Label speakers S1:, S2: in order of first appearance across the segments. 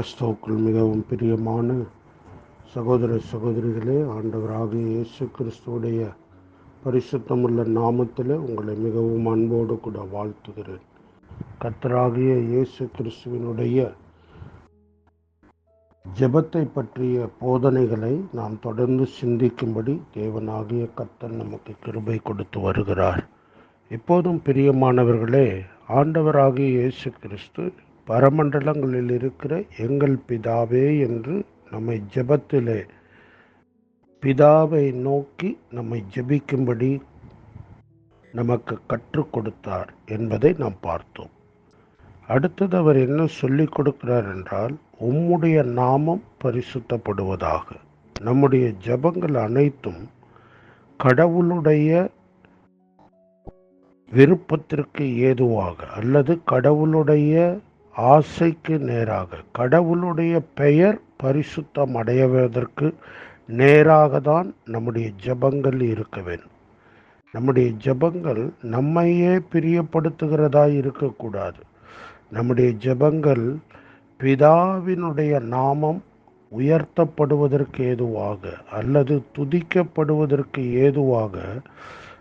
S1: கிறிஸ்துவுக்குள் மிகவும் பிரியமான சகோதர சகோதரிகளே ஆண்டவராகிய இயேசு கிறிஸ்துவுடைய பரிசுத்தமுள்ள நாமத்தில் உங்களை மிகவும் அன்போடு கூட வாழ்த்துகிறேன். கத்தராகிய இயேசு கிறிஸ்துவினுடைய ஜெபத்தை பற்றிய போதனைகளை நாம் தொடர்ந்து சிந்திக்கும்படி தேவனாகிய கத்தன் நமக்கு கிருபை கொடுத்து வருகிறார். எப்போதும் பிரியமானவர்களே ஆண்டவராகிய இயேசு கிறிஸ்து பரமண்டலங்களில் இருக்கிற எங்கள் பிதாவே என்று நம்மை ஜபத்திலே பிதாவை நோக்கி நம்மை ஜெபிக்கும்படி நமக்கு கற்றுக் கொடுத்தார் என்பதை நாம் பார்த்தோம். அடுத்தது அவர் என்ன சொல்லிக் கொடுக்கிறார் என்றால் உம்முடைய நாமம் பரிசுத்தப்படுவதாக. நம்முடைய ஜெபங்கள் அனைத்தும் கடவுளுடைய விருப்பத்திற்கு ஏதுவாக அல்லது கடவுளுடைய ஆசைக்கு நேராக. கடவுளுடைய பெயர் பரிசுத்தம் அடைவதற்கு நேராக தான் நம்முடைய ஜெபங்கள் இருக்க வேண்டும். நம்முடைய ஜெபங்கள் நம்மையே பிரியப்படுத்துகிறதா இருக்கக்கூடாது. நம்முடைய ஜெபங்கள் பிதாவினுடைய நாமம் உயர்த்தப்படுவதற்கு ஏதுவாக அல்லது துதிக்கப்படுவதற்கு ஏதுவாக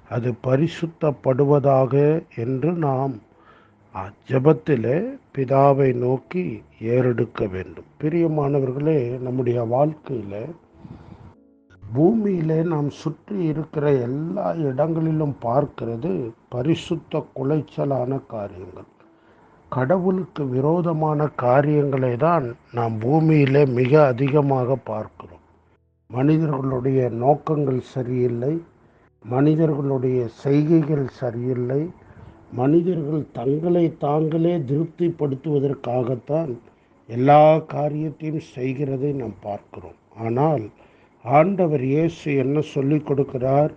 S1: அது பரிசுத்தப்படுவதாக என்று நாம் ஜபத்திலே பிதாவை நோக்கி ஏறெடுக்க வேண்டும். பிரியமானவர்களே நம்முடைய வாழ்க்கையில் பூமியிலே நாம் சுற்றி இருக்கிற எல்லா இடங்களிலும் பார்க்கிறது பரிசுத்த குலைச்சலான காரியங்கள். கடவுளுக்கு விரோதமான காரியங்களை தான் நாம் பூமியிலே மிக அதிகமாக பார்க்கிறோம். மனிதர்களுடைய நோக்கங்கள் சரியில்லை மனிதர்களுடைய செய்கைகள் சரியில்லை மனிதர்கள் தங்களை தாங்களே திருப்திப்படுத்துவதற்காகத்தான் எல்லா காரியத்தையும் செய்கிறதை நாம் பார்க்கிறோம். ஆனால் ஆண்டவர் இயேசு என்ன சொல்லிக் கொடுக்கிறார்?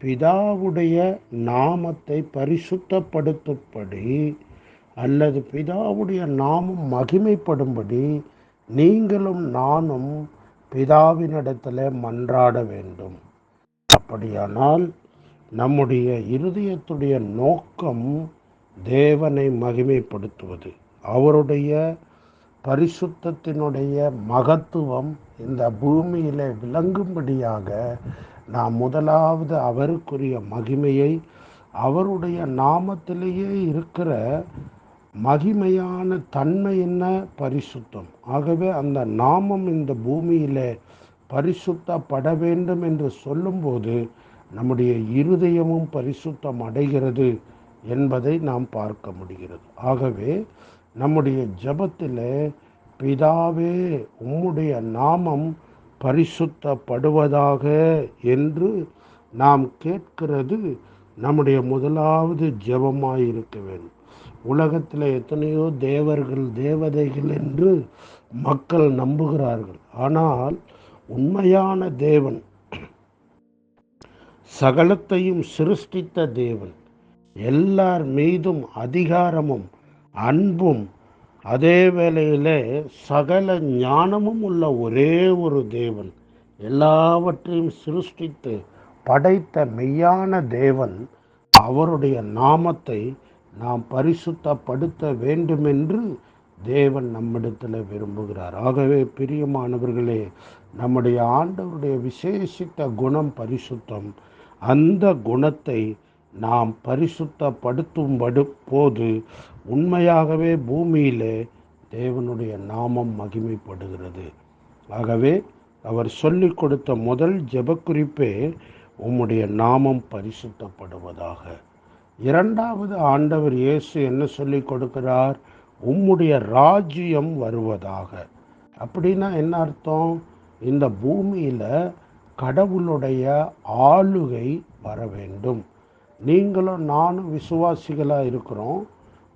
S1: பிதாவுடைய நாமத்தை பரிசுத்தப்படுத்தும்படி அல்லது பிதாவுடைய நாமம் மகிமைப்படும்படி நீங்களும் நானும் பிதாவினிடத்தில் மன்றாட வேண்டும். அப்படியானால் நம்முடைய இருதயத்துடைய நோக்கம் தேவனை மகிமைப்படுத்துவது. அவருடைய பரிசுத்தத்தினுடைய மகத்துவம் இந்த பூமியில் விளங்கும்படியாக நாம் முதலாவது அவருக்குரிய மகிமையை அவருடைய நாமத்திலேயே இருக்கிற மகிமையான தன்மை என்ன? பரிசுத்தம். ஆகவே அந்த நாமம் இந்த பூமியில் பரிசுத்தப்பட வேண்டும் என்று சொல்லும்போது நம்முடைய இருதயமும் பரிசுத்தம் அடைகிறது என்பதை நாம் பார்க்க முடிகிறது. ஆகவே நம்முடைய ஜபத்தில் பிதாவே உம்முடைய நாமம் பரிசுத்தப்படுவதாக என்று நாம் கேட்கிறது நம்முடைய முதலாவது ஜபமாக இருக்க வேண்டும். உலகத்தில் எத்தனையோ தேவர்கள் தேவதைகள் என்று மக்கள் நம்புகிறார்கள். ஆனால் உண்மையான தேவன் சகலத்தையும் சிருஷ்டித்த தேவன். எல்லார் மீதும் அதிகாரமும் அன்பும் அதே வேளையிலே சகல ஞானமும் உள்ள ஒரே ஒரு தேவன். எல்லாவற்றையும் சிருஷ்டித்து படைத்த மெய்யான தேவன் அவருடைய நாமத்தை நாம் பரிசுத்தப்படுத்த வேண்டுமென்று தேவன் நம்மிடத்தில் விரும்புகிறார். ஆகவே பிரியமானவர்களே நம்முடைய ஆண்டவருடைய விசேஷித்த குணம் பரிசுத்தம். அந்த குணத்தை நாம் பரிசுத்தப்படுத்தும்படு போது உண்மையாகவே பூமியிலே தேவனுடைய நாமம் மகிமைப்படுகிறது. ஆகவே அவர் சொல்லிக் கொடுத்த முதல் ஜெபக்குறிப்பே உம்முடைய நாமம் பரிசுத்தப்படுவதாக. இரண்டாவது ஆண்டவர் இயேசு என்ன சொல்லி கொடுக்கிறார்? உம்முடைய ராஜ்யம் வருவதாக. அப்படின்னா என்ன அர்த்தம்? இந்த பூமியில் கடவுளுடைய ஆளுகை வர வேண்டும். நீங்களும் நானும் விசுவாசிகளாக இருக்கிறோம்.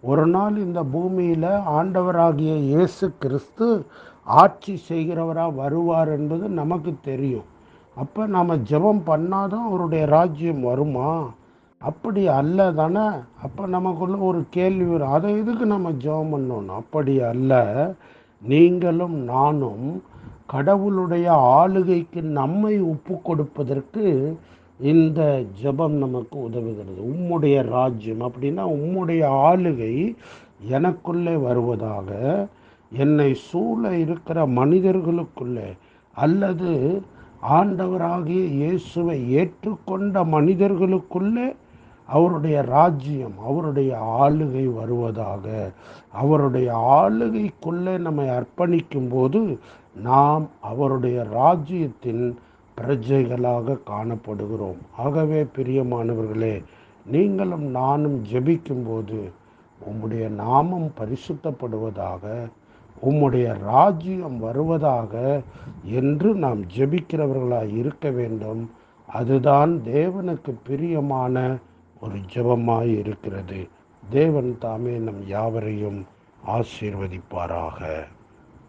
S1: ஒரு நாள் இந்த பூமியில் ஆண்டவராகிய இயேசு கிறிஸ்து ஆட்சி செய்கிறவராக வருவார் என்பது நமக்கு தெரியும். அப்போ நம்ம ஜெபம் பண்ணாதான் அவருடைய ராஜ்யம் வருமா? அப்படி அல்ல தானே? அப்போ நமக்குள்ள ஒரு கேள்வி வரும். அதை எதுக்கு நம்ம ஜெபம் பண்ணணும்? அப்படி அல்ல. நீங்களும் நானும் கடவுளுடைய ஆளுகைக்கு நம்மை ஒப்பு கொடுப்பதற்கு இந்த ஜெபம் நமக்கு உதவுகிறது. உம்முடைய ராஜ்யம் அப்படின்னா உம்முடைய ஆளுகை எனக்குள்ளே வருவதாக என்னை சூழ இருக்கிற மனிதர்களுக்குள்ளே அல்லது ஆண்டவராகிய இயேசுவை ஏற்றுக்கொண்ட மனிதர்களுக்குள்ளே அவருடைய ராஜ்யம் அவருடைய ஆளுகை வருவதாக. அவருடைய ஆளுகைக்குள்ளே நம்மை அர்ப்பணிக்கும் போது நாம் அவருடைய ராஜ்யத்தின் பிரஜைகளாக காணப்படுகிறோம். ஆகவே பிரியமானவர்களே நீங்களும் நானும் ஜெபிக்கும்போது உம்முடைய நாமம் பரிசுத்தப்படுவதாக உம்முடைய ராஜ்யம் வருவதாக என்று நாம் ஜெபிக்கிறவர்களாக இருக்க வேண்டும். அதுதான் தேவனுக்கு பிரியமான ஒரு ஜபமாய் இருக்கிறது தேவன் தாமே நம் யாவரையும் ஆசீர்வதிப்பாராக.